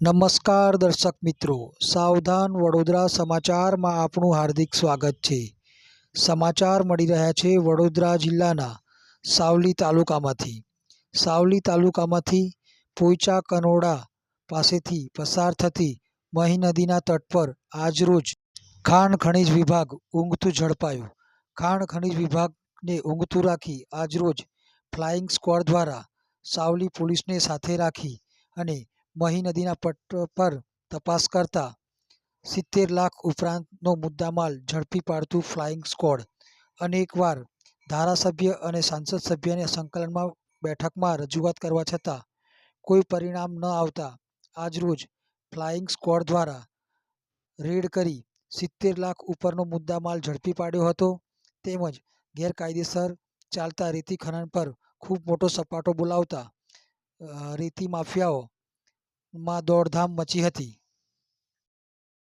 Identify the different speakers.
Speaker 1: નમસ્કાર દર્શક મિત્રો, સાવધાન વડોદરા સમાચારમાં આપનું હાર્દિક સ્વાગત છે. સમાચાર મળી રહ્યા છે વડોદરા જિલ્લાના સાવલી તાલુકામાંથી. સાવલી તાલુકામાંથી પોઈચા કનોડા પાસેથી પસાર થતી મહી નદીના તટ પર આજરોજ ખાણ ખનિજ વિભાગ ઊંઘતું ઝડપાયું. ખાણ ખનિજ વિભાગને ઊંઘતું રાખી આજરોજ ફ્લાઇંગ સ્ક્વોડ દ્વારા સાવલી પોલીસને સાથે રાખી અને મહી નદીના પટ પર તપાસ કરતા સિત્તેર લાખ ઉપરાંતનો મુદ્દામાલ ઝડપી પાડતું ફ્લાઇંગ સ્કોડ. અનેકવાર ધારાસભ્ય અને સાંસદ સભ્યને સંકલનમાં બેઠકમાં રજૂઆત કરવા છતાં કોઈ પરિણામ ન આવતા આજરોજ ફ્લાઇંગ સ્ક્વોડ દ્વારા રેડ કરી સિત્તેર લાખ ઉપરનો મુદ્દામાલ ઝડપી પાડ્યો હતો તેમજ ગેરકાયદેસર ચાલતા રેતી ખનન પર ખૂબ મોટો સપાટો બોલાવતા રેતી માફિયાઓ માં દોડધામ મચી હતી.